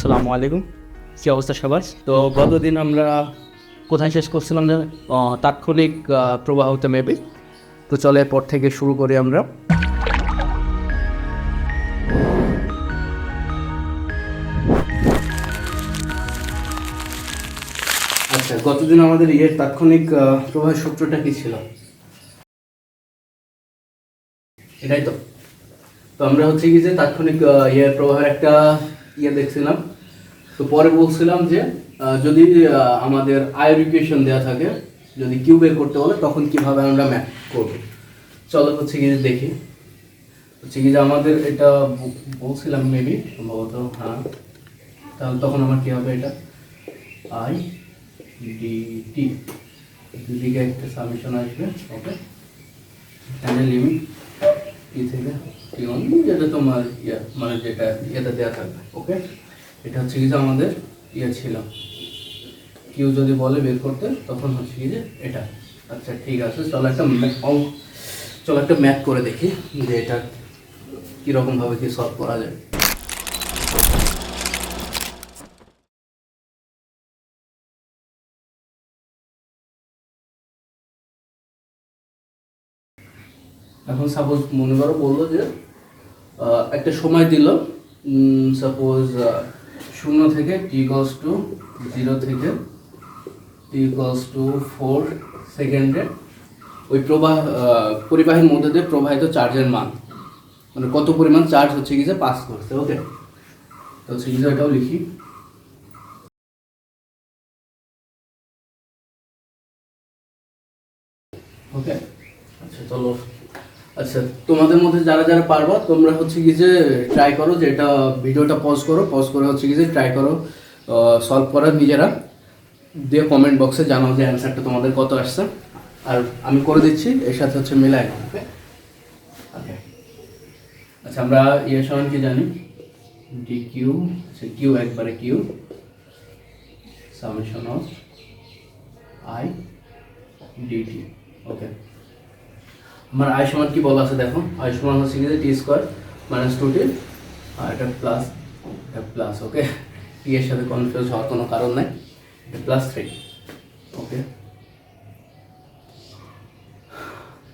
সালামু আলাইকুম। কী অবস্থা সবার? তো গতদিন আমরা কোথায় শেষ করছিলাম তাৎক্ষণিক প্রবাহতে মেবি। তো চলে এরপর থেকে শুরু করি আমরা। আচ্ছা গতদিন আমাদের ইয়ের তাৎক্ষণিক প্রবাহের সূত্রটা কি ছিল? এটাই তো। তো আমরা হচ্ছে কি যে তাৎক্ষণিক ইয়ের প্রবাহের একটা ইয়ে দেখছিলাম। তো পরে বলছিলাম যে যদি আমাদের আয়ের ইকুয়েশন দেওয়া থাকে, যদি কিউ বের করতে বলে, তখন কীভাবে আমরা ম্যাথ করব? চলো হচ্ছে কি দেখি। হচ্ছে কি যে আমাদের এটা বলছিলাম মেবি সম্ভবত হ্যাঁ। তাহলে তখন আমার কি হবে এটা? আই ডি টি দুদিকে একটা সামিশন আসবে ওকে লিমিট টি ওয়ান যেটা তোমার ইয়ে মানে যেটা ইয়েতে দেওয়া থাকবে ওকে এটা হচ্ছে আমাদের ইয়ে কেউ যদি বলে বের করতে, তখন হচ্ছে কি যে এটা। আচ্ছা ঠিক আছে, চলো একটা একটা ম্যাথ করে দেখি যে এটা কীরকমভাবে কি সলভ করা যায়। এখন সাপোজ মনে করো বলল যে একটা সময় দিল। সাপোজ শূন্য থেকে টি কস টু জিরো থেকে টি কস টু ফোর সেকেন্ডে ওই প্রবাহ পরিবাহীর মধ্যে দিয়ে প্রবাহিত চার্জের মান। মানে কত পরিমাণ চার্জ হচ্ছে কি যে পাস করছে ওকে তো সেই এটাও লিখি। ওকে আচ্ছা চলো। আচ্ছা তোমাদের মধ্যে যারা যারা পারবা, তোমরা হচ্ছে কি যে ট্রাই করো, যে এটা ভিডিওটা পজ করো পজ করে হচ্ছে কি যে ট্রাই করো সলভ করার নিজেরা, দিয়ে কমেন্ট বক্সে জানাও যে অ্যান্সারটা তোমাদের কত আসছে। আর আমি করে দিচ্ছি, এর সাথে হচ্ছে ওকে ওকে আচ্ছা আমরা ইয়ে সমান কি জানি। ডি কিউ আচ্ছা কিউ একবারে Q summation of I D T okay আমার আয় সমান কি বলা আছে দেখো? আয় সমান হচ্ছে কি T square minus two T আর এটা প্লাস প্লাস ওকে টি এর সাথে কনফিউজ হওয়ার কোনো কারণ নাই। প্লাস থ্রি ওকে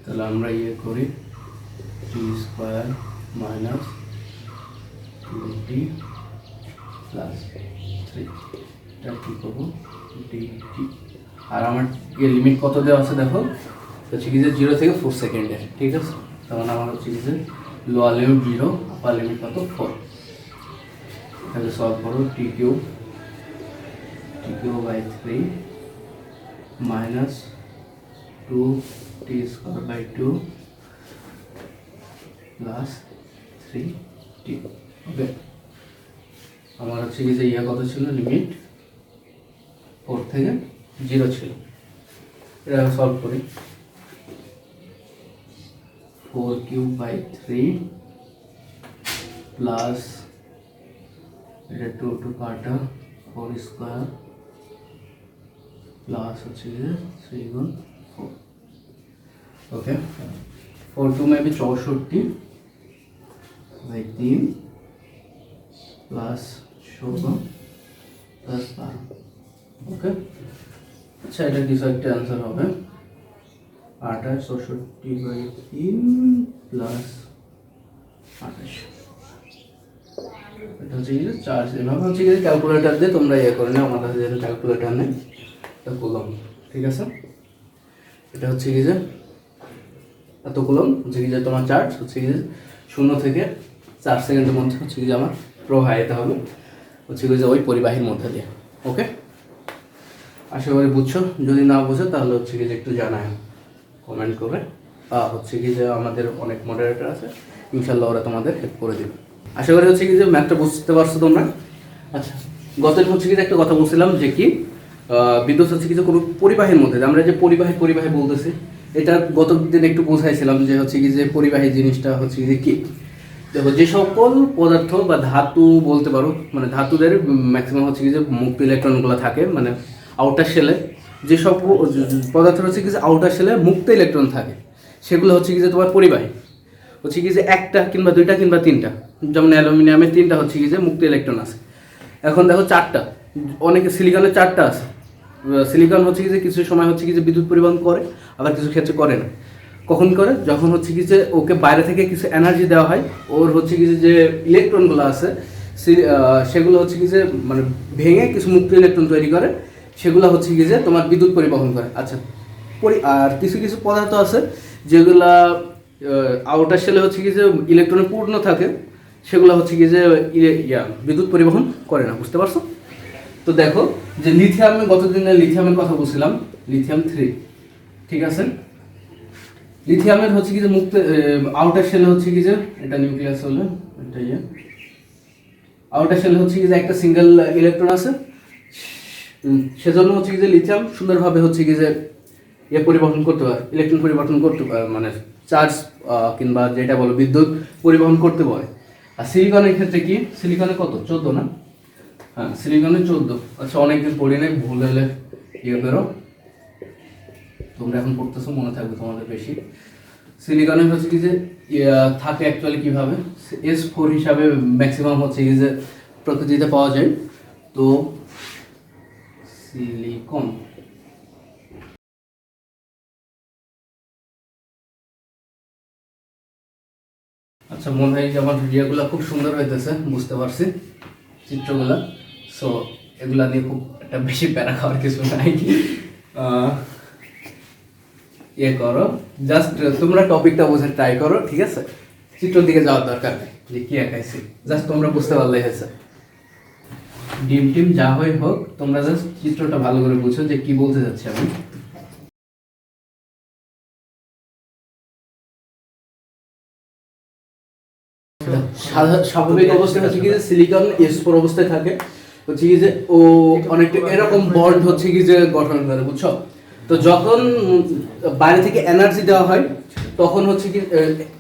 তাহলে আমরা ইয়ে করি T square minus two T plus three এটা কী করব? আর আমার ইয়ে লিমিট কত দেওয়া আছে দেখো? কি যে জিরো থেকে ফোর সেকেন্ডের ঠিক আছে? তখন আমার যে lower limit zero upper limit কত? ফোর তাহলে সলভ করো T cube T cube by three minus two T square by two plus three T okay আমার হচ্ছে কি যে ইয়া কত ছিল? লিমিট ফোর থেকে জিরো ছিল। এটা সলভ করি। Four cube by three plus এটা টু টু কাটা ফোর স্কোয়ার প্লাস হচ্ছে গিয়ে থ্রি গুণ four okay four two maybe চৌষট্টি বাই তিন প্লাস ষোলো প্লাস বারো ওকে আচ্ছা এটা কিছু একটা অ্যান্সার হবে আঠাশ চৌষট্টি বাই তিন প্লাস আঠাশ এটা হচ্ছে কি চার্জ এভাবে হচ্ছে কি ক্যালকুলেটার দিয়ে তোমরা ইয়ে করে নাও আমার কাছে যেহেতু ক্যালকুলেটার নেই এটা কুলম ঠিক আছে এটা হচ্ছে কি যে এত কুলম হচ্ছে কি যে তোমার চার্জ হচ্ছে কি যে শূন্য থেকে চার সেকেন্ডের মধ্যে হচ্ছে কি যে আমার প্রবাহিত হবে হচ্ছে কি যে ওই পরিবাহীর মধ্যে দিয়ে ওকে আশা করি বুঝছ, যদি না বুঝো তাহলে হচ্ছে কি যে একটু জানায় কমেন্ট করে হচ্ছে কি যে আমাদের অনেক মডারেটর আছে ইনশাল্লাহ ওরা তোমাদের হেল্প করে দেবে। আশা করি হচ্ছে কি যে ম্যাথটা বুঝতে পারছ তোমরা? আচ্ছা গতের হচ্ছে কি যে একটা কথা বলছিলাম যে কি বিদ্যুৎ হচ্ছে কি যে কোনো পরিবাহের মধ্যে, আমরা যে পরিবাহী পরিবাহী বলতেছি, এটা গত দিন একটু বোঝাইছিলাম যে হচ্ছে কি যে পরিবাহী জিনিসটা হচ্ছে যে কি? দেখো, যে সকল পদার্থ বা ধাতু বলতে পারো মানে ধাতুদের ম্যাক্সিমাম হচ্ছে কি যে মুক্ত ইলেকট্রনগুলো থাকে মানে আউটার শেলে যে সব পদার্থ হচ্ছে কি যে আউটার শেলে মুক্ত ইলেকট্রন থাকে, সেগুলো হচ্ছে কি যে তোমার পরিবাহী। হচ্ছে কি যে একটা কিংবা দুইটা কিংবা তিনটা, যেমন অ্যালুমিনিয়ামের তিনটা হচ্ছে কি যে মুক্ত ইলেকট্রন আছে। এখন দেখো চারটা, অনেকে সিলিকনের চারটা আছে। সিলিকন হচ্ছে কি যে কিছু সময় হচ্ছে কি যে বিদ্যুৎ পরিবহন করে, আবার কিছু ক্ষেত্রে করে না। কখন করে? যখন হচ্ছে কি যে ওকে বাইরে থেকে কিছু এনার্জি দেওয়া হয়, ওর হচ্ছে কি যে ইলেকট্রনগুলো আছে সেগুলো হচ্ছে কি যে মানে ভেঙে কিছু মুক্ত ইলেকট্রন তৈরি করে সেগুলো হচ্ছে কি যে তোমার বিদ্যুৎ পরিবহন করে। আচ্ছা আর কিছু কিছু পদার্থ আছে যেগুলা আউটার শেলে হচ্ছে কি যে ইলেকট্রনে পূর্ণ থাকে, সেগুলো হচ্ছে কি যে ইয়ে- বিদ্যুৎ পরিবহন করে না, বুঝতে পারছ? তো দেখো যে লিথিয়ামে গতদিনে লিথিয়ামের কথা বলছিলাম লিথিয়াম থ্রি ঠিক আছে? লিথিয়ামের হচ্ছে কি যে মুক্ত আউটার শেলে হচ্ছে কি যে, এটা নিউক্লিয়াস হলো, এটা ইয়ে আউটার শেলে হচ্ছে কি যে একটা সিঙ্গেল ইলেকট্রন আছে সেজন্য হচ্ছে কি যে লিথিয়াম সুন্দরভাবে হচ্ছে কি যে ইয়ে পরিবহন করতে পারে ইলেকট্রন পরিবর্তন করতে পারে মানে চার্জ কিংবা যেটা বলো বিদ্যুৎ পরিবহন করতে পারে। আর সিলিকনের ক্ষেত্রে কি? সিলিকনে কত? চোদ্দ না? হ্যাঁ সিলিকনে চোদ্দ। আচ্ছা অনেকদিন পড়ি নাই, ভুল হলে ইয়ে করো। তোমরা এখন পড়তেছো, মনে থাকবে তোমাদের বেশি। সিলিকনে হচ্ছে কি যে থাকে অ্যাকচুয়ালি কীভাবে? এস ফোর হিসাবে ম্যাক্সিমাম হচ্ছে কি যে প্রকৃতিতে পাওয়া যায়। তো সিলিকন আচ্ছা মনে হয় যে আমার ভিডিওগুলো খুব সুন্দর হইতেছে, বুঝতে পারছি চিত্রগুলো। সো এগুলা নিয়ে খুব একটা বেশি প্যারা খাওয়ার কিছু নাই। ইয়ে করো। জাস্ট তোমরা টপিকটা বোঝার ট্রাই করো, ঠিক আছে? চিত্রের দিকে যাওয়ার দরকার নেই, যে কি একাইছি জাস্ট তোমরা বুঝতে পারলেই হয়েছে। ডিম টিম যা হয় হোক, তোমরা জাস্ট চিত্রটা ভালো করে বুঝো যে কি বলতে যাচ্ছি আমি। স্বাভাবিক অবস্থায় হচ্ছে কি যে সিলিকন এসফোর অবস্থায় থাকে। হচ্ছে কি যে ও অনেকটা এরকম বন্ড হচ্ছে কি যে গঠন করে বুঝছ? তো যখন বাইরে থেকে এনার্জি দেওয়া হয়, তখন হচ্ছে কি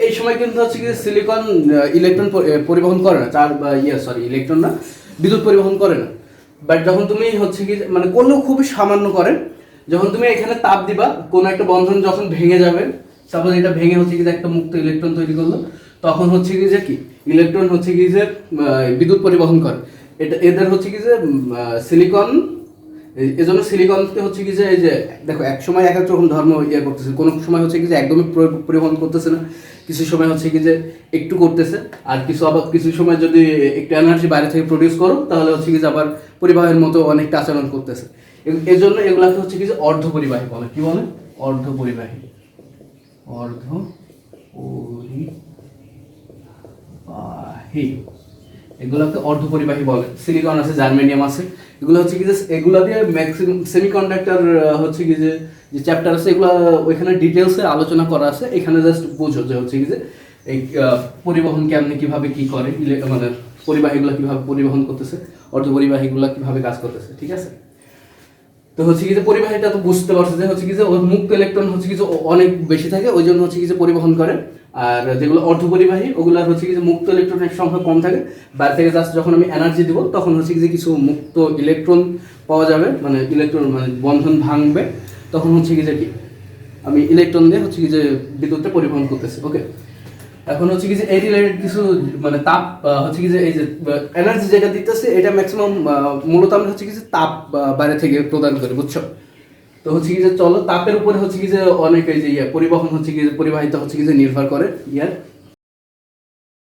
এই সময় কিন্তু হচ্ছে কি সিলিকন ইলেকট্রন পরিবহন করে না, চার ইয়ে সরি ইলেকট্রন না। বিদ্যুৎ পরিবহন করে না। বাট যখন তুমি হচ্ছে কি মানে করলেও খুবই সামান্য করে, যখন তুমি এখানে তাপ দিবা, কোনো একটা বন্ধন যখন ভেঙে যাবে সাপোজ এটা ভেঙে হচ্ছে কি যে একটা মুক্ত ইলেকট্রন তৈরি করল, তখন হচ্ছে কি যে কি? ইলেকট্রন হচ্ছে কি যে বিদ্যুৎ পরিবহন করে। এটা এদের হচ্ছে কি যে সিলিকন এজন্য সিলিকনকে হচ্ছে কি যে, এই যে, দেখো, এক সময় এক এক রকম ধর্ম ইয়ে করতেছে। কোনো সময় হচ্ছে কি যে একদমই পরিবহন করতেছে না। কিছু সময় হচ্ছে কি যে একটু করতেছে। আর কিছু আবার কিছু সময় যদি একটু এনার্জি বাইরে থেকে প্রডিউস করো, তাহলে হচ্ছে কি যে আবার পরিবাহের মতো অনেকটা আচরণ করতেছে। এজন্য এগুলাকে হচ্ছে কি যে অর্ধ পরিবাহী বলে। কি বলে? অর্ধ পরিবাহী। অর্ধ পরিবাহী। এগুলোকে অর্ধ পরিবাহী বলে। সিলিকন আছে, জার্মেনিয়াম আছে। এগুলো হচ্ছে কি যে, এগুলা দিয়ে ম্যাক্সিমাম সেমিকন্ডাক্টর হচ্ছে কি যে যে চ্যাপ্টার আছে, এগুলো, ওইখানে ডিটেলসে আলোচনা করা আছে। এখানে জাস্ট বুঝো যে হচ্ছে কি যে, এই পরিবহন কেমনি কীভাবে কি করে মানে পরিবাহীগুলো কীভাবে পরিবহন করতেছে অর্ধ পরিবাহীগুলো কীভাবে কাজ করতেছে, ঠিক আছে? তো হচ্ছে কি যে পরিবাহীটা তো বুঝতে পারছে যে হচ্ছে কি যে ওর মুক্ত ইলেকট্রন হচ্ছে কি যে অনেক বেশি থাকে, ওই জন্য হচ্ছে কি যে পরিবহন করে। আর যেগুলো অর্ধ পরিবাহী ওগুলো হচ্ছে কি যে মুক্ত ইলেকট্রনের সংখ্যা কম থাকে। বাইরে থেকে জাস্ট যখন আমি এনার্জি দিব, তখন হচ্ছে কি যে কিছু মুক্ত ইলেকট্রন পাওয়া যাবে মানে ইলেকট্রন মানে বন্ধন ভাঙবে। তখন হচ্ছে কি যে কি? আমি ইলেকট্রন দিয়ে হচ্ছে কি যে বিদ্যুৎটা পরিবহন করতেছি ওকে এখন হচ্ছে কি যে এই রিলেটেড কিছু মানে তাপ হচ্ছে কি যে এই যে এনার্জি যেটা দিতেছে এটা ম্যাক্সিমাম মূলত আমরা হচ্ছে কি যে তাপ বাইরে থেকে প্রদান করি বুঝছ তো হচ্ছে কি যে চলো তাপের উপরে হচ্ছে কি যে অনেক এই যে ইয়ে পরিবহন হচ্ছে কি যে পরিবাহিত হচ্ছে কি যে নির্ভর করে ইয়ার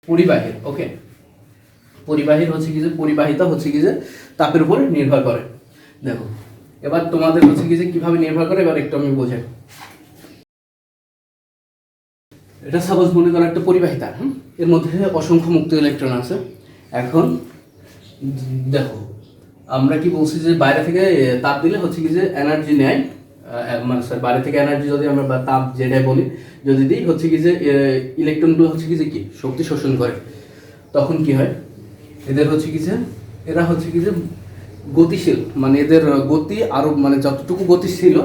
পরিবাহীর ওকে পরিবাহীর হচ্ছে কি যে পরিবাহিতা হচ্ছে কি যে তাপের উপর নির্ভর করে দেখো এবার তোমাদের হচ্ছে কি যে কীভাবে নির্ভর করে এবার একটু আমি বোঝাই এটা সাপোজ মনে করো একটা পরিবাহী তার হুম? এর মধ্যে অসংখ্য মুক্ত ইলেকট্রন আছে। এখন দেখো আমরা কি বলছি যে বাইরে থেকে তাপ দিলে হচ্ছে কি যে এনার্জি নেয় মানে sorry, বাইরে থেকে এনার্জি যদি আমরা বা তাপ যেটাই বলি যদি দিই হচ্ছে কি যে ইলেকট্রনগুলো হচ্ছে কি যে কি? শক্তি শোষণ করে। তখন কি হয়? এদের হচ্ছে কি যে এরা হচ্ছে কি যে গতিশীল মানে এদের গতি আরও মানে যতটুকু গতি ছিল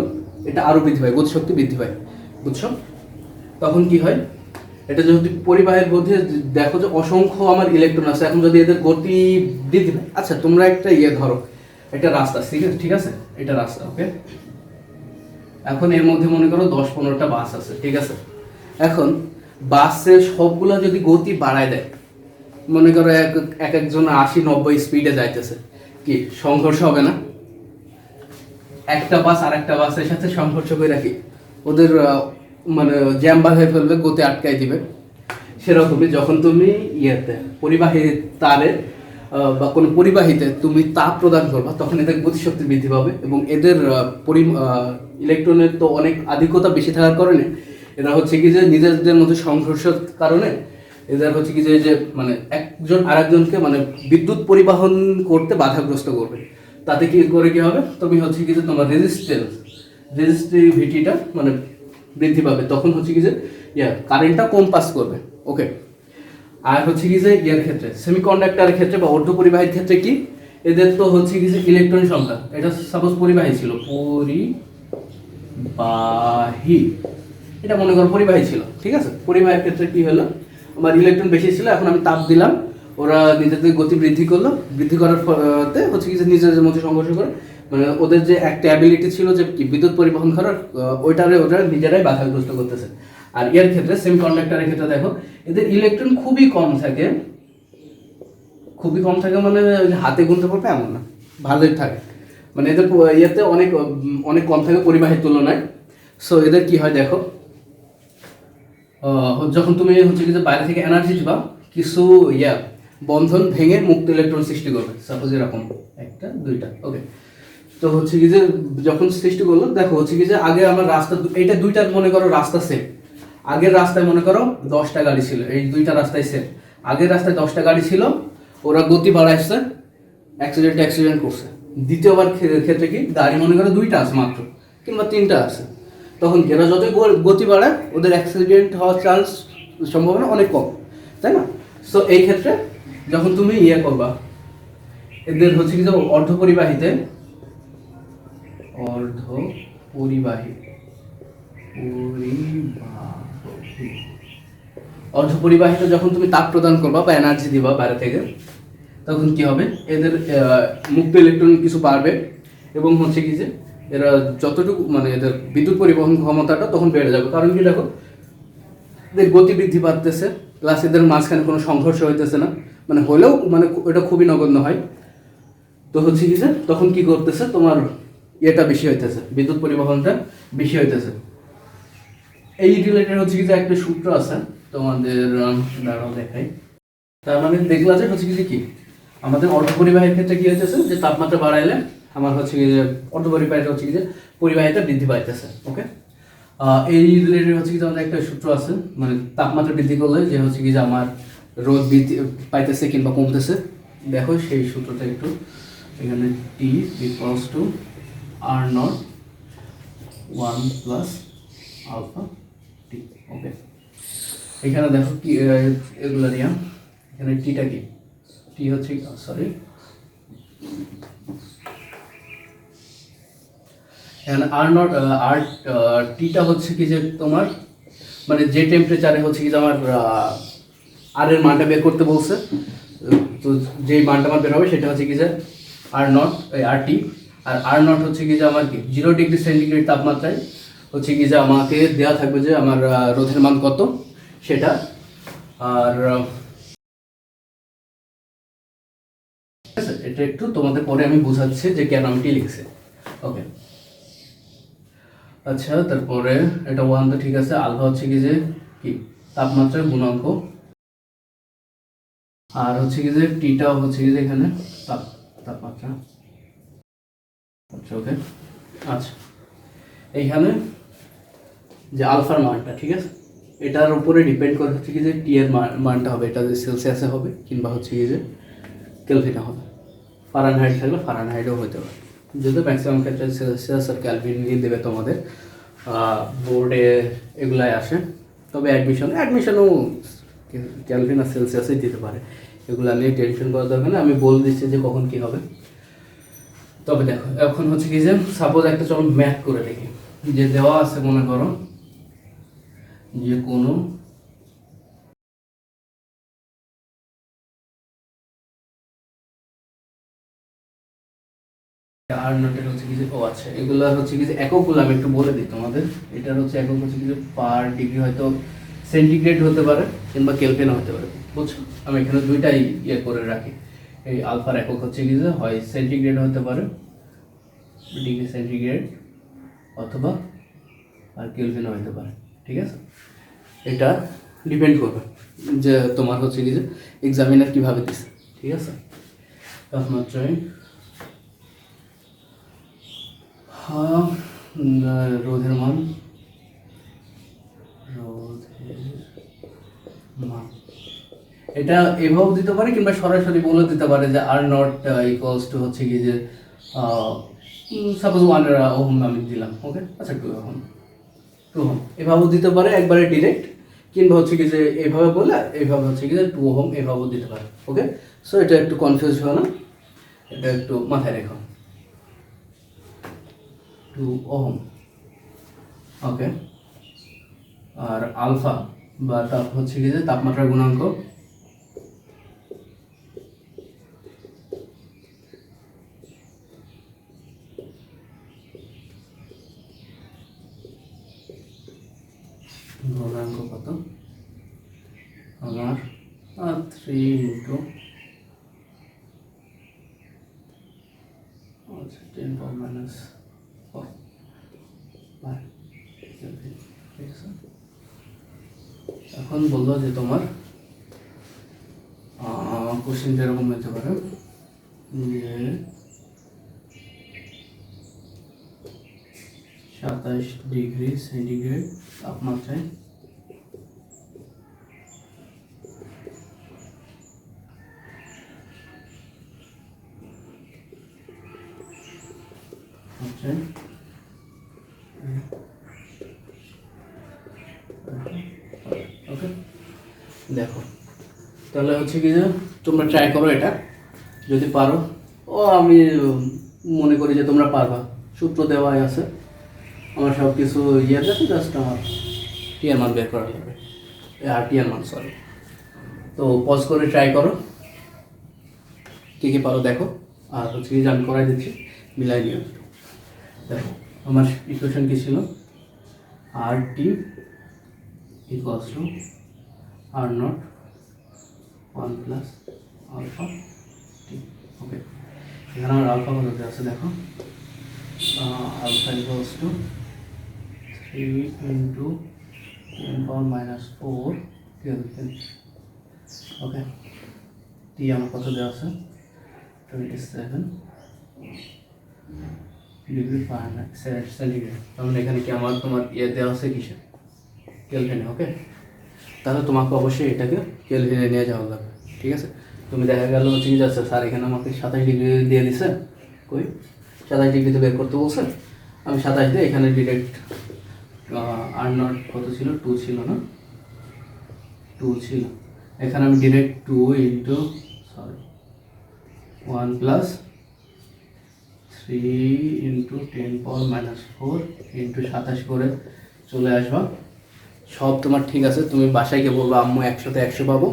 এটা আরও বৃদ্ধি পায় গতিশক্তি বৃদ্ধি পায়। বুঝছ? তখন কি হয়? এটা যদি পরিবাহের মধ্যে দেখো যে অসংখ্য আমার ইলেকট্রন আছে, এখন যদি এদের গতি বৃদ্ধি পায় আচ্ছা তোমরা একটা ইয়ে ধরো, একটা রাস্তা, ঠিক আছে ঠিক আছে? এটা রাস্তা ওকে এখন এর মধ্যে মনে করো দশ পনেরোটা বাস আছে, ঠিক আছে? এখন বাসের সবগুলো যদি গতি বাড়ায় দেয়, মনে করো এক এক একজন আশি নব্বই স্পিডে যাইতেছে, কি সংঘর্ষ হবে না? একটা বাস আর একটা বাসের সাথে সংঘর্ষ করে রাখি ওদের মানে জ্যাম্বার হয়ে ফেলবে, গতি আটকাই দিবে। সেরকমই যখন তুমি ইয়েতে, পরিবাহী তারে বা কোনো পরিবাহীতে তুমি তাপ প্রদান করবা, তখন এদের গতিশক্তি বৃদ্ধি পাবে এবং এদের পরি ইলেকট্রনের তো অনেক আধিক্যতা বেশি থাকার কারণে এরা হচ্ছে কি যে নিজেদের মধ্যে সংঘর্ষের কারণে এদের হচ্ছে কি যে যে মানে একজন আরেকজনকে মানে বিদ্যুৎ পরিবহন করতে বাধাগ্রস্ত করবে। তাতে কি করে কি হবে? তুমি হচ্ছে কি যে তোমার রেজিস্ট্যান্স রেজিস্টিভিটিটা মানে বৃদ্ধি পাবে। তখন হচ্ছে কি যে, ইয়া কারেন্টটা কম পাস করবে? ওকে আর হচ্ছে কি যে, ইয়ার ক্ষেত্রে সেমিকন্ডাক্টরের ক্ষেত্রে বা অর্ধ পরিবাহীর ক্ষেত্রে কি? এদের তো হচ্ছে কি যে ইলেকট্রন সংখ্যা। এটা সাপোজ পরিবাহী ছিল। পরিবাহী। এটা মনে করো পরিবাহী ছিল। ঠিক আছে? পরিবাহীর ক্ষেত্রে কি হলো? আমার ইলেকট্রন বেশি ছিল, এখন আমি তাপ দিলাম। ওরা নিজেদের গতি বৃদ্ধি করল। বৃদ্ধি করার ফলে হচ্ছে কি যে, নিজেদের মধ্যে সংঘর্ষ করে মানে ওদের যে একটা অ্যাবিলিটি ছিল যে বিদ্যুৎ পরিবহন করার ওইটারে ওরা নিজেরাই বাধাগ্রস্ত করতেছে। আর এর ক্ষেত্রে সেমি কন্ডাক্টারের ক্ষেত্রে দেখো, এদের ইলেকট্রন খুবই কম থাকে। খুবই কম থাকে মানে হাতে গুনতে পারবে এমন না, ভালোই থাকে। মানে এদের ইয়েতে অনেক অনেক কম থাকে পরিবাহের তুলনায়। সো এদের কি হয় দেখো যখন তুমি হচ্ছে কি যে বাইরে থেকে এনার্জি দিবা কিছু ইয়া, বন্ধন ভেঙে মুক্ত ইলেকট্রন সৃষ্টি করবে। সাপোজ এরকম, একটা, দুইটা ওকে তো হচ্ছে কি যে যখন সৃষ্টি করল দেখো হচ্ছে কি যে আগে আমার রাস্তা এইটা দুইটা মনে করো রাস্তা সেম আগের রাস্তায় মনে করো দশটা গাড়ি ছিল, এই দুইটা রাস্তায় সেম আগের রাস্তায় দশটা গাড়ি ছিল, ওরা গতি বাড়াইছে অ্যাক্সিডেন্ট অ্যাক্সিডেন্ট করছে। দ্বিতীয়বার ক্ষে- ক্ষেত্রে কি গাড়ি মনে করো দুইটা আছে মাত্র, কিংবা তিনটা আছে। তখন এরা যতই গতি বাড়ায় ওদের অ্যাক্সিডেন্ট হওয়ার চান্স সম্ভাবনা অনেক কম, তাই না? সো এই ক্ষেত্রে যখন তুমি ইয়ে করবা, এদের হচ্ছে কি যে অর্ধ পরিবাহীতে অর্ধ পরিবাহী। অর্ধ পরিবাহিত যখন তুমি তাপ প্রদান করবা বা এনার্জি দিবা বাইরে থেকে, তখন কি হবে? এদের মুক্ত ইলেকট্রন কিছু বাড়বে এবং হচ্ছে কি যে এরা যতটুকু মানে এদের বিদ্যুৎ পরিবহন ক্ষমতাটা তখন বেড়ে যাবে। কারণ কি দেখো, এদের গতি বৃদ্ধি পাচ্ছে প্লাস এদের মাঝখানে কোনো সংঘর্ষ হইতেছে না। মানে হলেও মানে এটা খুবই নগণ্য হয়। তো হচ্ছে কি যে তখন কি করতেছে? তোমার ইয়েটা বেশি হইতেছে, বিদ্যুৎ পরিবহনটা বেশি হইতেছে। এই রিলেটেড হচ্ছে কি যে একটা সূত্র আছে, তোমাদের দাঁড়াও দেখাই। তার মানে দেখলা যে হচ্ছে কি যে কি, আমাদের অর্ধ পরিবাহের ক্ষেত্রে কি হইতেছে, যে তাপমাত্রা বাড়াইলে আমার হচ্ছে কি যে অর্ধ পরিবাহিতা হচ্ছে কি যে পরিবাহিতা বৃদ্ধি পাইতেছে ওকে এই রিলেটেড হচ্ছে কি যে আমাদের একটা সূত্র আছে মানে তাপমাত্রা বৃদ্ধি করলে যে হচ্ছে কি যে আমার রোদ বৃদ্ধি পাইতেছে কিংবা কমতেছে। দেখো সেই সূত্রটা একটু, এখানে T equals to R nought one plus alpha T okay এখানে দেখো কি এগুলো নিয়ে এখানে টিটা কি? টি হচ্ছে সরি এখানে আর নট আর টিটা হচ্ছে কি যে তোমার মানে যে টেম্পারেচারে হচ্ছে কি যে আমার আর এর মানটা বের করতে বলছে, তো যে মানটা আমার বের হবে সেটা হচ্ছে কি যে are not R T R are not হচ্ছে কি যে আমার কি? জিরো ডিগ্রি সেন্টিগ্রেড তাপমাত্রায় হচ্ছে কি যে আমাকে দেওয়া থাকবে যে আমার রোধের মান কত সেটা। আর এটা একটু তোমাদের পরে আমি বোঝাচ্ছি যে কেন আমি লিখছি। ওকে আচ্ছা তারপরে এটা ওয়ান তো ঠিক আছে আলফা হচ্ছে কি যে কি? তাপমাত্রার গুণাঙ্ক। আর হচ্ছে কি যে টিটাও হচ্ছে কি যে এখানে? তাপমাত্রা। ওকে। আচ্ছা। এইখানে যে আলফার মানটা ঠিক আছে? এটার উপরে ডিপেন্ড করে হচ্ছে কি যে টি এর মান- মানটা হবে, এটা যে সেলসিয়াসে হবে, কিংবা হচ্ছে কি যে কেলভিনে হবে। ফারানহাইট থাকলে ফারানহাইটও হতে পারে। যেহেতু ম্যাক্সিমাম ক্ষেত্রে সেলসিয়াস আর ক্যালভিন নিয়ে দেবে তোমাদের বোর্ডে এগুলাই আসে, তবে অ্যাডমিশন অ্যাডমিশনও ক্যালভিন আর সেলসিয়াসই দিতে পারে। এগুলো নিয়ে টেনশন করার দরকার নেই। আমি বলে দিচ্ছি যে কখন কী হবে। তবে দেখো, এখন হচ্ছে কি যে সাপোজ একটা চলো ম্যাথ করে দেখি, যে দেওয়া আছে মনে করো যে কোনো আর নোটের হচ্ছে কি যে, ও আচ্ছা এগুলো হচ্ছে কি যে এককগুলো আমি একটু বলে দিই তোমাদের। এটার হচ্ছে একক হচ্ছে কি যে পার ডিগ্রি হয়তো সেন্টিগ্রেড হতে পারে কিংবা কেলভিনও হতে পারে, বুঝছ? আমি এখানে দুইটাই ইয়ে করে রাখি। এই আলফার একক হচ্ছে কি যে হয় সেন্টিগ্রেড হতে পারে, ডিগ্রি সেন্টিগ্রেড অথবা আর কেলভিন হতে পারে, ঠিক আছে? এটা ডিপেন্ড করবে যে তোমার হচ্ছে কি যে এক্সামিনার কীভাবে দিছে, ঠিক আছে? তাপমাত্রায় রোধের মান রোধের মান এটা এভাবেও দিতে পারে কিংবা সরাসরি বলে দিতে পারে যে আর নট ইকুয়ালস টু হচ্ছে কি যে সাপোজ ওয়ান ওহম আমি দিলাম ওকে আচ্ছা টু ওহম, টু হোম এভাবেও দিতে পারে, একবারে ডিরেক্ট কিংবা হচ্ছে কি যে এভাবে বলে এভাবে হচ্ছে কি যে টু হোম এভাবেও দিতে পারে ওকে সো এটা একটু কনফিউজ হয় না। এটা একটু মাথায় রেখো। টু ওহম ওকে আর আলফা বা তাপ হচ্ছে কি যে তাপমাত্রার গুণাঙ্ক কত আমার থ্রি ইন্টু আচ্ছা টেন পাওয়ার মাইনাস ফোর ঠিক আছে এখন বলল যে তোমার কোশ্চেন যেরকম হতে পারে যে সাতাশ ডিগ্রি সেন্টিগ্রেড তাপমাত্রায় আচ্ছা ওকে দেখো। তাহলে হচ্ছে কি যে, তোমরা ট্রাই করো এটা, যদি পারো। ও, আমি মনে করি যে তোমরা পারবা। সূত্র দেওয়াই আছে। আমার সব কিছু ইয়ে আছে জাস্ট আমার টিয়ার মান বের করা লাগবে। আর টিয়ার মান সরি তো পজ করে ট্রাই করো। কী কী পারো দেখো। আর হচ্ছে কি আমি করাই দিচ্ছি, মিলাই নিও। দেখো, আমার ইকুয়েশন কী ছিল? R T equals to R nought one plus alpha T okay এখানে আমার আলফা কত আছে দেখো? Alpha equals to three into ten power minus four kelvin okay T আমার কত দেওয়া আছে? Twenty seven degree Fahrenheit centigrade মানে এখানে কি আমার তোমার ইয়ে দেওয়া আছে কিসে? কেলভিনে ওকে তাহলে তোমাকে অবশ্যই এটাকে কেলভিনে নিয়ে যাওয়া লাগবে। ঠিক আছে? তুমি দেখা গেল হচ্ছে কি যাচ্ছে, স্যার এখানে আমাকে সাতাশ ডিগ্রি দিয়ে দিছে। কই? সাতাশ ডিগ্রিতে বের করতে বলছে। আমি সাতাশ দিয়ে এখানে ডিরেক্ট আর নট কত ছিল? টু ছিল না? টু ছিল। এখানে আমি direct two into sorry one plus three into ten power minus four into সাতাশ করে চলে আসবা। সব তোমার ঠিক আছে, তুমি বাসায় গিয়ে বলব, আম্মু একশোতে একশো পাবো।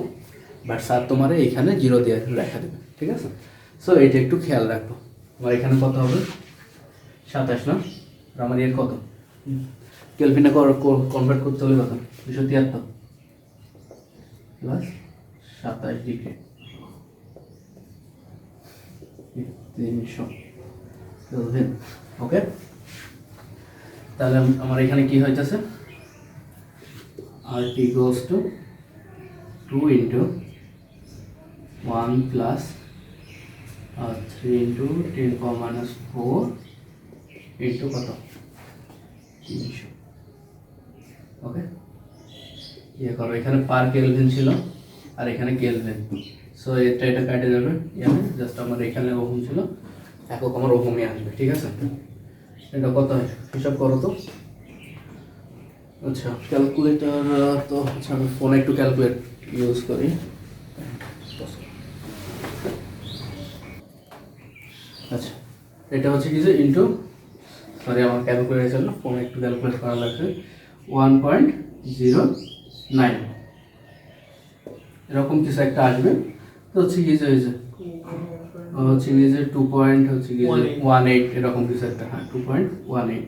বাট স্যার তোমার এইখানে জিরো দিয়ে রেখা দেবে, ঠিক আছে? সো এইটা একটু খেয়াল রাখব। আমার এখানে কত হবে? সাতাশ, না? আর আমার এর কত? কেলভিনে কনভার্ট করতে হলে কত? দুশো তিয়াত্তর। প্লাস সাতাশ ডিগ্রি। তিনশো। ওকে তাহলে আমার এখানে কি হইতেছে? R T goes to two into one plus R three into ten power minus four into কত? তিনশো। ওকে ইয়ে করো, এখানে পার কেলভিন ছিল আর এখানে কেলভিন সো এটা এটা কাটে যাবে ইয়ানে জাস্ট আমার এখানে ওহম ছিল। একক আমার ওহমই আসবে, ঠিক আছে? এটা কত হিসাব করো তো। আচ্ছা ক্যালকুলেটর তো আচ্ছা আমি ফোনে একটু ক্যালকুলেট ইউজ করি। আচ্ছা এটা হচ্ছে কি যে ইন্টু সরি আমার ক্যালকুলেটার ছিল ফোনে একটু ক্যালকুলেট করা লাগছে ওয়ান পয়েন্ট জিরো নাইন এরকম কিছু একটা আসবে। তো হচ্ছে কি যে ওই যে হচ্ছে কি যে টু পয়েন্ট হচ্ছে কি ওয়ান এইট এরকম কিছু একটা হ্যাঁ two point one eight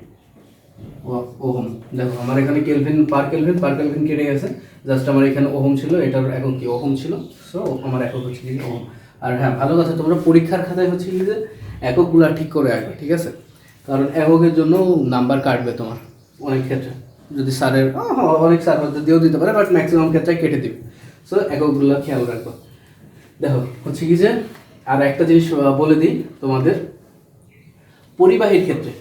ohm. দেখো, আমার এখানে kelvin per kelvin per kelvin কেটে গেছে। জাস্ট আমার এখানে ওহম ছিল, এটার একক কি? ওহম ছিল। সো আমার একক হচ্ছে কি ওহম। আর হ্যাঁ ভালো কথা, তোমরা পরীক্ষার খাতায় হচ্ছে যে এককগুলো ঠিক করে রাখবে, ঠিক আছে? কারণ এককের জন্য নাম্বার কাটবে তোমার অনেক ক্ষেত্রে। যদি স্যারের অনেক স্যার হয়তো দিয়েও দিতে পারে বাট ম্যাক্সিমাম ক্ষেত্রে কেটে দিবে। সো এককগুলো খেয়াল রাখব। দেখো, হচ্ছে কি যে, আর একটা জিনিস বলে দিই তোমাদের, পরিবাহীর ক্ষেত্রে।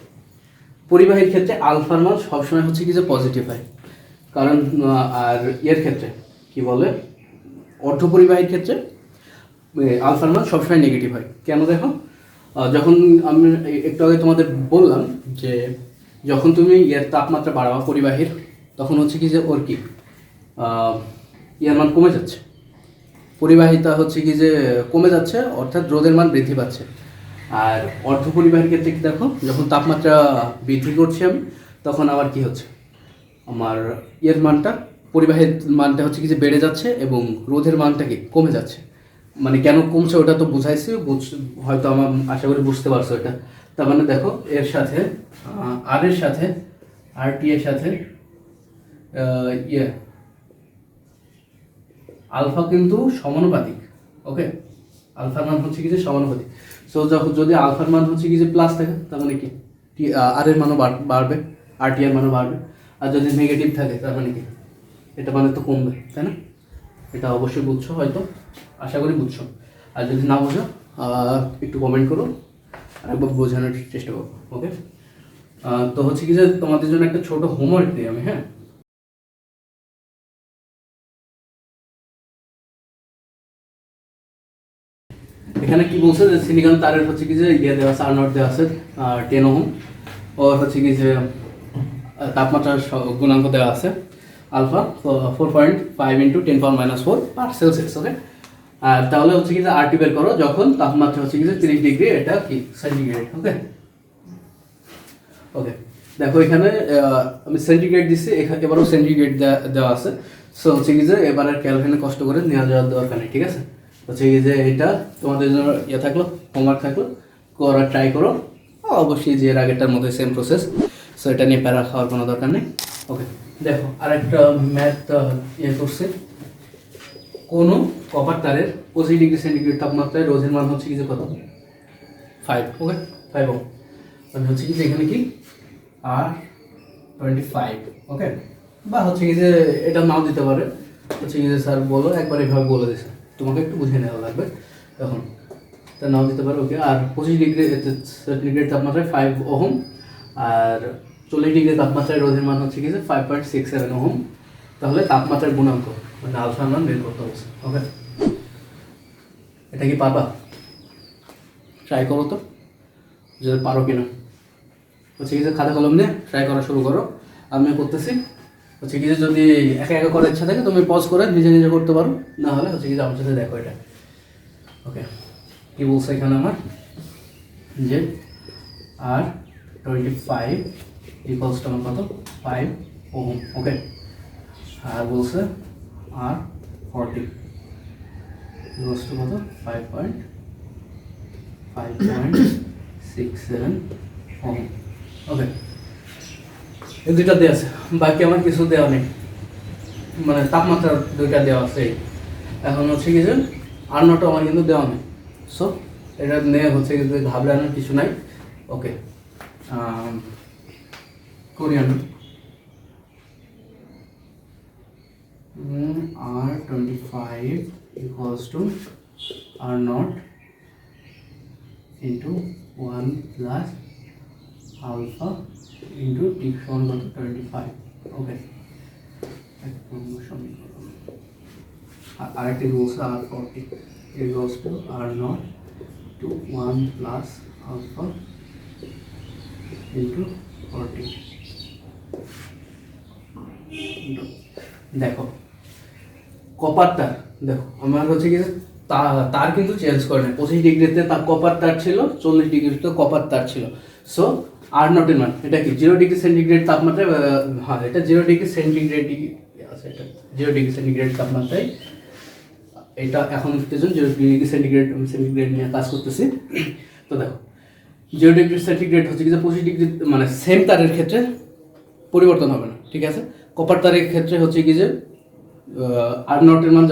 পরিবাহীর ক্ষেত্রে আলফার মান সবসময় হচ্ছে কি যে পজিটিভ হয়। কারণ আর ইয়ের ক্ষেত্রে, কি বলে অর্ধ পরিবাহীর ক্ষেত্রে আলফার মান সবসময় নেগেটিভ হয়। কেন দেখো? যখন আমি একটু আগে তোমাদের বললাম যে, যখন তুমি ইয়ের তাপমাত্রা বাড়াবা পরিবাহীর, তখন হচ্ছে কি যে ওর কি? ইয়ার মান কমে যাচ্ছে। পরিবাহিতা হচ্ছে কি যে কমে যাচ্ছে, অর্থাৎ রোদের মান বৃদ্ধি পাচ্ছে। আর অর্ধ পরিবাহের ক্ষেত্রে কি দেখো, যখন তাপমাত্রা বৃদ্ধি করছি আমি, তখন আবার কি হচ্ছে? আমার ইয়ের মানটা, পরিবাহের মানটা হচ্ছে কি যে বেড়ে যাচ্ছে এবং রোধের মানটা কি কমে যাচ্ছে। মানে কেন কমছে ওটা তো বুঝাইছি, বুঝ- হয়তো আমার, আশা করি বুঝতে পারছ এটা। তার মানে দেখো, এর সাথে আর এর সাথে আর টি এর সাথে ইয়ে আলফা কিন্তু সমানুপাতিক ওকে আলফার মান হচ্ছে কি যে সমানুপাতিক। সো যদি আলফার মান হচ্ছে কি যে প্লাস থাকে, তার মানে কি? আর এর মানও বাড়- বাড়বে আর টি এর মানও বাড়বে। আর যদি নেগেটিভ থাকে, তার মানে কি? এটা মানে তো কমবে, তাই না? এটা অবশ্যই বুঝছ, হয়তো। আশা করি বুঝছ। আর যদি না বোঝো একটু কমেন্ট করো, আর একবার বোঝানোর চেষ্টা করব ওকে তো হচ্ছে কি যে তোমাদের জন্য একটা ছোট হোমওয়ার্ক দিই আমি হ্যাঁ? এখানে কি বলছে যে সিলিকন তারের হচ্ছে কি যে ইয়ে দেওয়া আছে আর দেওয়া আছে টেন ওহম। ওর হচ্ছে কি যে তাপমাত্রার গুণাঙ্ক দেওয়া আছে, alpha four point five into ten power minus four per Celsius okay আর তাহলে হচ্ছে কি যে আরটি বের করো, যখন তাপমাত্রা হচ্ছে কি যে তিরিশ ডিগ্রি, এটা কি? সেন্টিগ্রেড ওকে ওকে দেখো এখানে আমি সেন্টিগ্রেড দিচ্ছি এবারেও সেন্টিগ্রেড দেওয়া আছে। সো হচ্ছে কি যে এবার ক্যালভিনে কষ্ট করে নেওয়া যাওয়ার দরকার নেই, ঠিক আছে? হচ্ছে কি যে এটা, তোমাদের জন্য ইয়ে থাকল হোমওয়ার্ক থাকল, করার ট্রাই করো। অবশ্যই যে এর আগেরটার মধ্যে সেম প্রসেস সো এটা নিয়ে প্যারা খাওয়ার কোনো দরকার নেই। ওকে দেখো, আরেকটা ম্যাথ ইয়ে করছে। কোনো কপার তারের পঁচিশ ডিগ্রি সেন্টিগ্রেড তাপমাত্রায় রোজের মান হচ্ছে কি যে কত? ফাইভ ওকে ফাইভ ও মানে হচ্ছে কি যে এখানে কি? আর টোয়েন্টি ফাইভ ওকে বা হচ্ছে কি যে এটা নাও দিতে পারে। হচ্ছে কি যে স্যার বলো, একবার এভাবে বলে দিছে। তোমাকে একটু বুঝে নেওয়া লাগবে। তখন তা নাও দিতে পারো ওকে। আর পঁচিশ ডিগ্রি সেন্টিগ্রেড তাপমাত্রায় ফাইভ ওহম। আর চল্লিশ ডিগ্রি তাপমাত্রায় রোধের মান হচ্ছে কি five point six seven ohm. তাহলে তাপমাত্রার গুণাঙ্ক মানে আলফার মান বের করতে হবে। ওকে? এটা কি পারবা? ট্রাই করো তো। যদি পারো কিনা। হচ্ছে কি খাতা কলম নিয়ে ট্রাই করা শুরু করো। আমিও করতেছি। হচ্ছে কি যদি একা একা করার ইচ্ছা থাকে, তুমি পজ করে নিজে নিজে করতে পারো। না হলে হচ্ছে কি আমার সাথে দেখো এটা। ওকে কি বলছে এখানে আমার? যে R twenty five equals to আমার কত? Five ohm. ওকে আর বলছে আর ফর্টি ইকুয়ালস টু কত? Five point five point six seven ohm. Okay এই দুইটা দেওয়া আছে, বাকি আমার কিছু দেওয়া নেই। মানে তাপমাত্রা দুইটা দেওয়া আছে। এখন হচ্ছে কি যে আর নটা আমার কিন্তু দেওয়া নেই। সো এটা নিয়ে হচ্ছে কিন্তু ঘাবড়ানোর কিছু নাই। ওকে করি আমি। R twenty five equals to R nought into one plus alpha into T সমান কত? টোয়েন্টি ফাইভ ওকে এক নম্বর সমীকরণ। আর- আরেকটি বলছে R forty equals to R nought two one plus alpha into forty দেখো কপার তার দেখো, আমার হচ্ছে কি তার কিন্তু চেঞ্জ করে না পঁচিশ ডিগ্রিতে তার কপার তার ছিল, চল্লিশ ডিগ্রিতে কপার তার ছিল। সো আর নটের মান এটা কি? জিরো ডিগ্রি সেন্টিগ্রেড তাপমাত্রায় আহ, হ্যাঁ এটা জিরো ডিগ্রি সেন্টিগ্রেড আছে এটা জিরো ডিগ্রি সেন্টিগ্রেড তাপমাত্রায়। এটা এখন কিছু জিরো ডিগ্রি সেন্টিগ্রেড সেন্টিগ্রেড নিয়ে কাজ করতেছি। তো দেখো জিরো ডিগ্রি সেন্টিগ্রেড হচ্ছে কি যে পঁচিশ ডিগ্রি মানে সেম তারের ক্ষেত্রে পরিবর্তন হবে না ঠিক আছে? কপার তারের ক্ষেত্রে হচ্ছে কি যে আর নটের মান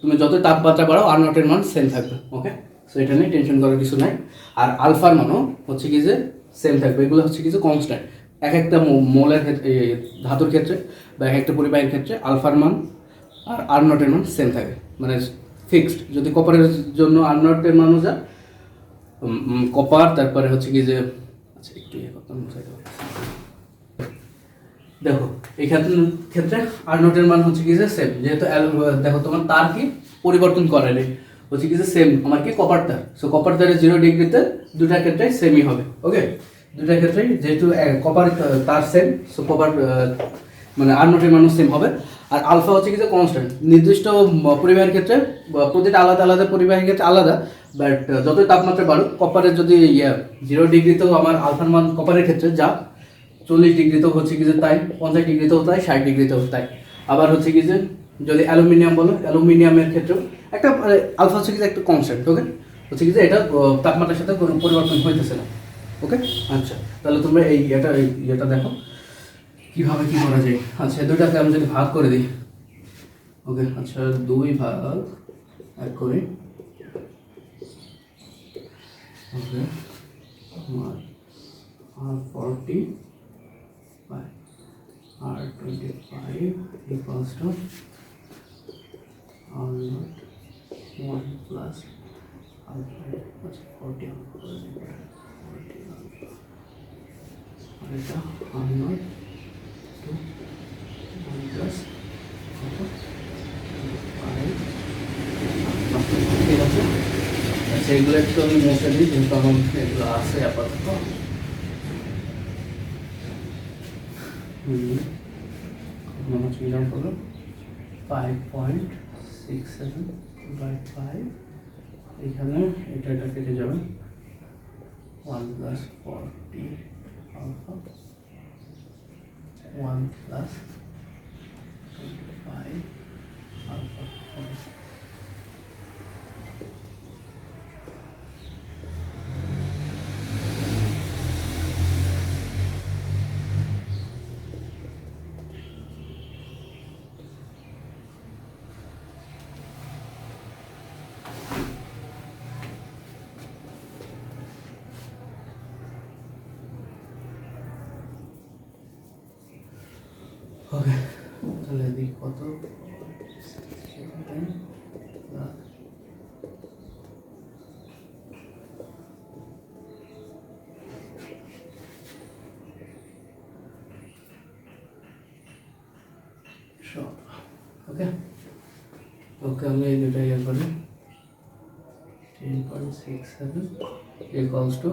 তুমি যত তাপমাত্রা বাড়াও আর নটের মান সেম থাকবে ওকে সো এটা নিয়ে টেনশন করার কিছু নাই। আর আলফার মানও হচ্ছে কি যে সেম থাকবে। এগুলো হচ্ছে কি যে কনস্ট্যান্ট এক একটা মোলের ধাতুর ক্ষেত্রে বা এক একটা পরিবাহীর ক্ষেত্রে আলফার মান আর আর নটের মান সেম থাকে। মানে ফিক্সড যদি কপারের জন্য আর নটের মানও যা কপার তারপরে হচ্ছে কি যে আচ্ছা একটু ইয়ে। দেখো এই ক্ষেত্রে আর নোটের মান হচ্ছে কি যে সেম যেহেতু দেখো তোমার তার কি পরিবর্তন করে নেই। হচ্ছে কি সেম আমার কি কপার তার সো কপার তারের জিরো ডিগ্রিতে দুটার ক্ষেত্রে সেমই হবে ওকে দুটার ক্ষেত্রেই যেহেতু কপার তার সেম সো কপার মানে আর নোটের মানুষ সেম হবে। আর আলফা হচ্ছে কি যে কনস্ট্যান্ট নির্দিষ্ট পরিবাহের ক্ষেত্রে প্রতিটা আলাদা আলাদা পরিবাহের ক্ষেত্রে আলাদা বাট যতই তাপমাত্রা বাড়ুক কপারের যদি ইয়ে জিরো ডিগ্রিতেও আমার আলফার মান কপারের ক্ষেত্রে যা, চল্লিশ ডিগ্রিতেও হচ্ছে কি যে তাই, পঞ্চাশ ডিগ্রিতেও তাই, ষাট ডিগ্রিতেও তাই। আবার হচ্ছে কি যে, যদি অ্যালুমিনিয়াম বলো, অ্যালুমিনিয়ামের ক্ষেত্রেও একটা আলফা হচ্ছে একটা কনস্ট্যান্ট ওকে হচ্ছে কি এটা তাপমাত্রার সাথে কোনো পরিবর্তন হইতেছে না ওকে আচ্ছা তাহলে তোমরা এই এটা ইয়েটা দেখো, কীভাবে কি করা যায়? আচ্ছা দুইটাকে আমি যদি ভাগ করে দিই ওকে আচ্ছা দুই ভাগ এক করি, okay R forty R twenty five equals to R nought one plus alpha আচ্ছা ফর্টি ফর্টি আলফা আর এটা R nought two one plus five ঠিক আছে এগুলো একটু আমি মুছে দিই যেহেতু আমার এগুলো আছে আপাতত হুম আমার কীরকম হলো five point six seven by five এখানে এটা এটা কেটে যাবে। One plus forty alpha one plus five alpha okay তাহলে দিই কত ওকে ওকে আমি এই দুটা ইয়ে করি ten point six seven equals to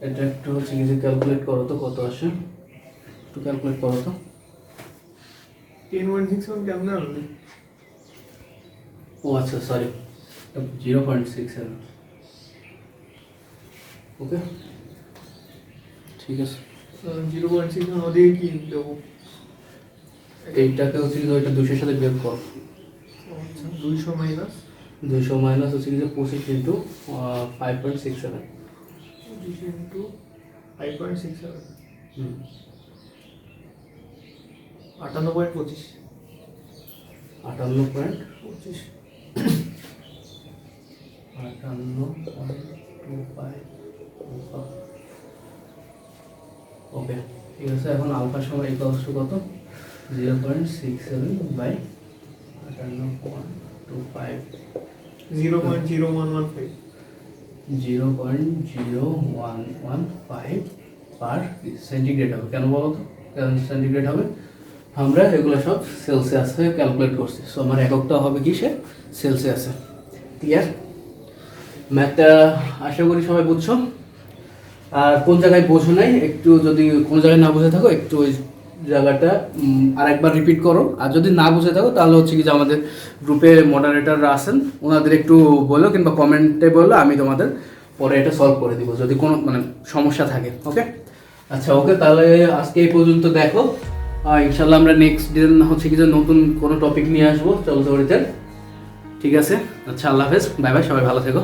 এটা একটু হচ্ছে কি যে ক্যালকুলেট করো তো কত আসে একটু ক্যালকুলেট করো তো টেন সিক্স ওয়ান কেমন আনলি ও আচ্ছা sorry zero point six seven okay ঠিক আছে জিরো পয়েন্ট সিক্স ওয়ান ওদিকে কি দেবো এইটাকে হচ্ছে ওইটা দুশোর সাথে বিয়োগ কর আচ্ছা দুইশো মাইনাস দুশো মাইনাস হচ্ছে কি যে পঁচিশ into five point six seven into five point six seven আটান্ন পয়েন্ট পঁচিশ। আটান্ন পয়েন্ট পঁচিশ। আটান্ন পয়েন্ট টু ফাইভ ওকে ঠিক আছে এখন আলফার সময় কত? Zero point six seven by আটান্ন পয়েন্ট পার সেন্টিগ্রেড হবে। কেন বলো তো? কেন সেন্টিগ্রেড হবে? আমরা এগুলো সব সেলসিয়াসে ক্যালকুলেট করছি। সো আমার এককটা হবে কি সে সেলসিয়াসে ক্লিয়ার ম্যাথটা আশা করি সবাই বুঝছ। আর কোন জায়গায় বোঝো নাই? একটু যদি কোন জায়গায় না বুঝে থাকো, একটু ওই জায়গাটা আরেকবার রিপিট করো। আর যদি না বুঝে থাকো, তাহলে হচ্ছে কি যে আমাদের গ্রুপে মডারেটররা আছেন, ওনাদের একটু বলো কিংবা কমেন্টে বলো, আমি তোমাদের পরে এটা সলভ করে দিব, যদি কোনো মানে সমস্যা থাকে ওকে আচ্ছা ওকে তাহলে আজকে এই পর্যন্ত দেখো। ইনশাল্লাহ আমরা নেক্সট দিন হচ্ছে কি যে নতুন কোনো টপিক নিয়ে আসব, চলতে ঠিক আছে? আচ্ছা আল্লাহ হাফেজ বাই বাই সবাই ভালো থেকো।